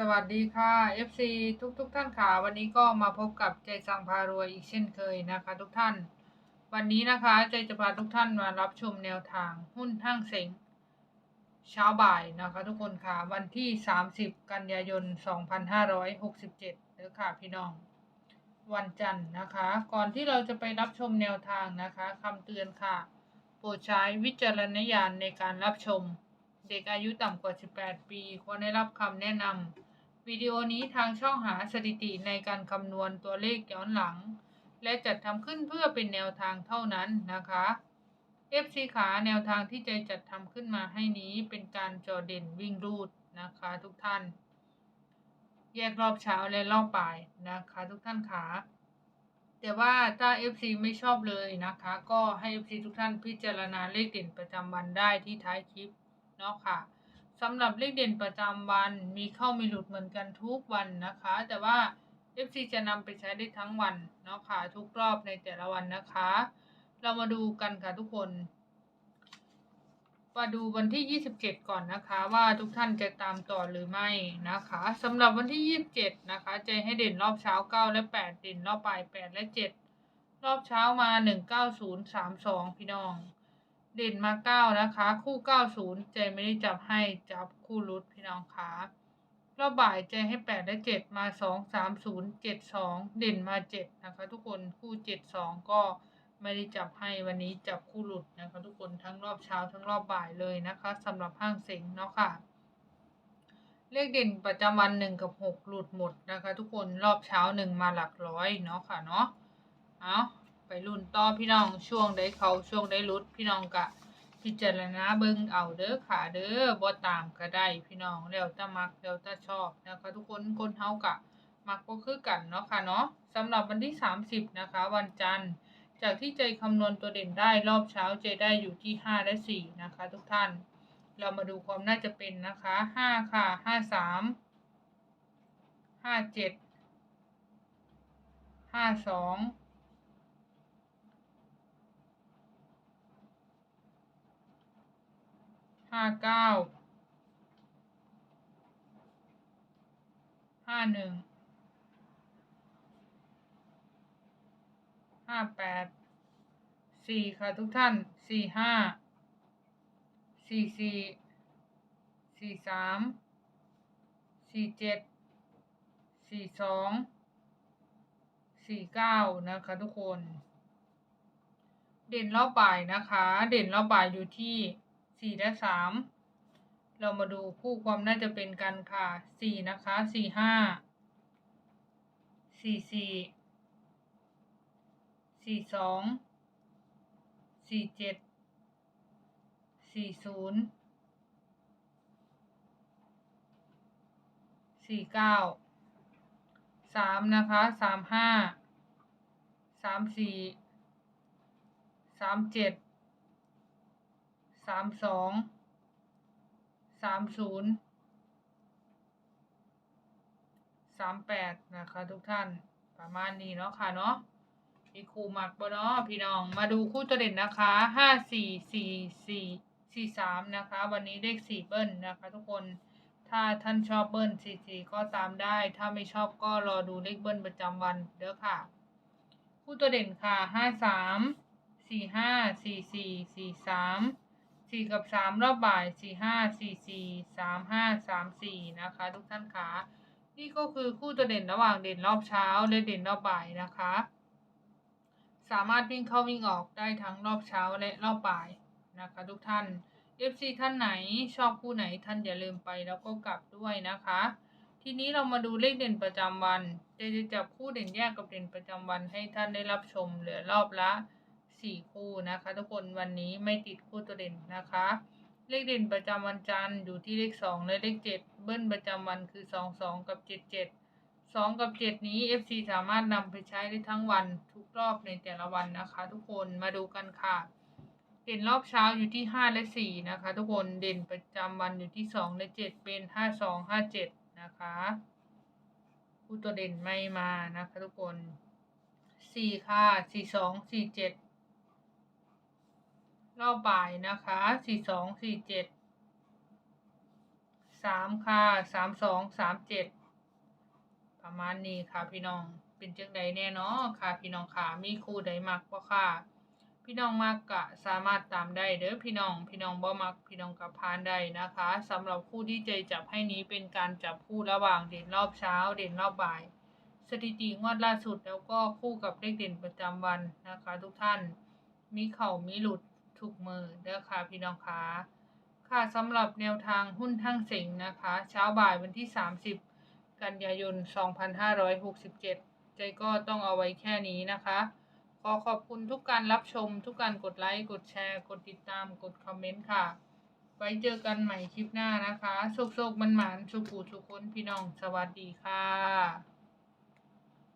สวัสดีค่ะ FC ทุกทุกๆท่านค่ะ วันนี้ก็มาพบกับใจสังพารวยอีกเช่นเคยนะคะ ทุกท่าน วันนี้นะคะใจจะพาทุกท่านมารับชมแนวทางหุ้นทั้งเซ็งเช้าบ่ายนะคะ ทุกคนค่ะวันที่ 30 กันยายน 2567เด้อค่ะพี่น้อง วันจันทร์นะคะ ก่อนที่เราจะไปรับชมแนวทางนะคะคำเตือนค่ะ โปรดใช้วิจารณญาณในการรับชมเด็กอายุต่ำกว่า 18 ปี ควรได้รับคำแนะนำ วิดีโอนี้ทางช่องหาสถิติในการคำนวณตัวเลขย้อนหลัง และจัดทำขึ้นเพื่อเป็นแนวทางเท่านั้นนะคะ FC ขาแนวทางที่ใจจัดทำขึ้นมาให้นี้เป็นการจอเด่นวิ่งรูดนะคะทุกท่าน แยกรอบเช้าและรอบบ่ายนะคะทุกท่านขาแต่ว่าถ้า FC ไม่ชอบเลยนะคะ ก็ให้ FC ทุกท่านพิจารณาเลขเด่นประจำวันได้ที่ท้ายคลิปเนาะค่ะ สำหรับเลขเด่นประจำวันมีเข้ามีหลุดเหมือนกันทุกวันนะคะ แต่ว่า FC จะนำไปใช้ได้ทั้งวันเนาะค่ะทุกรอบในแต่ละวันนะคะ เรามาดูกันค่ะทุกคนมาดูวันที่ 27 ก่อนนะคะ ว่าทุกท่านจะตามต่อหรือไม่นะคะสำหรับวันที่ 27 นะคะจะให้เด่นรอบเช้า 9 และ 8 เด่นรอบบ่าย 8 และ 7 รอบเช้ามา 19032 พี่น้อง เด่นมา9นะคะ คู่90ใจไม่ได้จับให้จับคู่รุดพี่น้องคะรอบบ่ายใจให้8และ7มา2 3 0 7 2เจ็ดสองเด่นมา7นะคะ ทุกคนคู่7 2ก็ไม่ได้จับให้วันนี้จับคู่หลุดนะคะ ทุกคนทั้งรอบเช้าทั้งรอบบ่ายเลยนะคะสำหรับห้างเซ็งเนาะค่ะเลขเด่นประจำวัน1กับ6หลุดหมดนะคะ ทุกคนรอบเช้า1มาหลักร้อยเนาะค่ะเนาะเอา ไปรุ่นต่อพี่น้องช่วงได้เขาช่วงได้รุดพี่น้องกะพิจารณาเบิ่งเอาเด้อค่ะเด้อบ่ตามก็ได้พี่น้องแล้วแต่มักแล้วแต่ชอบนะคะทุกคนคนเฮากะมักก็คือกันเนาะค่ะเนาะสำหรับวันที่ 30 นะคะ วันจันทร์ จากที่ใจคำนวณตัวเด่นได้รอบเช้าใจได้อยู่ที่ 5 และ 4 นะคะ ทุกท่าน เรามาดูความน่าจะเป็นนะคะ 5 ค่ะ 5 3 5 7 5 2 ห้าเก้าห้าหนึ่งห้าแปดสี่ค่ะทุกท่านสี่ห้าสี่สี่สี่สามสี่เจ็ดสี่สองสี่เก้านะคะทุกคน เด่นรอบบ่ายนะคะ เด่นรอบบ่ายอยู่ที่ สี่และสามเรามาดูคู่ความน่าจะเป็นกันค่ะสี่นะคะสี่ห้าสี่สี่สี่สองสี่เจ็ดสี่ศูนย์สี่เก้าสามนะคะสามห้าสามสี่สามเจ็ด สามสองสามศูนย์สามแปดนะคะทุกท่านประมาณนี้เนาะค่ะเนาะมีครูหมักบ่เนาะพี่น้องมาดูคู่ตัวเด่นนะคะห้าสี่สี่สี่สี่สามนะคะ วันนี้เลขสี่เบิ้ลนะคะ ทุกคนถ้าท่านชอบเบิ้ลสี่สี่ก็ตามได้ ถ้าไม่ชอบก็รอดูเลขเบิ้ลประจำวันเด้อค่ะ คู่ตัวเด่นค่ะห้าสามสี่ห้าสี่สี่สี่สาม สี่กับสามรอบบ่ายสี่ห้าสี่สี่สามห้าสามสี่นะคะ ทุกท่านคะนี่ก็คือคู่ตัวเด่นระหว่างเด่นรอบเช้าและเด่นรอบบ่ายนะคะ สามารถวิ่งเข้าวิ่งออกได้ทั้งรอบเช้าและรอบบ่ายนะคะ ทุกท่าน FC ท่านไหนชอบคู่ไหนท่านอย่าลืมไปแล้วก็กลับด้วยนะคะ ทีนี้เรามาดูเลขเด่นประจำวันจะจะจับคู่เด่นแยกกับเด่นประจำวันให้ท่านได้รับชมเหลือรอบละ สี่คู่นะคะ ทุกคนวันนี้ไม่ติดคู่ตัวเด่นนะคะ เลขเด่นประจำวันจันทร์อยู่ที่เลขสองและเลขเจ็ดเบิ้ลประจำวันคือสองสองกับเจ็ดเจ็ดสองกับเจ็ดนี้ FC สามารถนำไปใช้ได้ทั้งวันทุกรอบในแต่ละวันนะคะ ทุกคนมาดูกันค่ะ เด่นรอบเช้าอยู่ที่ห้าและสี่นะคะ ทุกคนเด่นประจำวันอยู่ที่สองและเจ็ดเป็นห้าสองห้าเจ็ดนะคะผู้ตัวเด่นไม่มานะคะ ทุกคนสี่ค่ะสี่สองสี่เจ็ด รอบบ่ายนะคะสี่สองสี่เจ็ดสามค่ะสามสองสามเจ็ดประมาณนี้ค่ะพี่น้องเป็นจังใดแน่เนาะค่ะ พี่น้องค่ะมีครูใดมักบ่ค่ะ พี่น้องมักกะสามารถตามได้เด้อพี่น้อง พี่น้องบ่มักพี่น้องกับพานได้นะคะสำหรับคู่ที่ใจจับให้นี้เป็นการจับคู่ระหว่างเด่นรอบเช้า เด่นรอบบ่าย สถิติงวดล่าสุดแล้วก็คู่กับเลขเด่นประจำวันนะคะ ทุกท่าน มีเข่ามีหลุด ถูกมือเด้อค่ะพี่น้องคะค่ะสำหรับแนวทางหุ้นทั้งสิงนะคะ เช้าบ่ายวันที่ 30 กันยายน 2567 ใจก็ต้องเอาไว้แค่นี้นะคะ ขอขอบคุณทุกการรับชม ทุกการกดไลค์ กดแชร์ กดติดตาม กดคอมเมนต์ค่ะ ไว้เจอกันใหม่คลิปหน้านะคะโชคโชคมันหมานสุขูสุขคนพี่น้อง สวัสดีค่ะ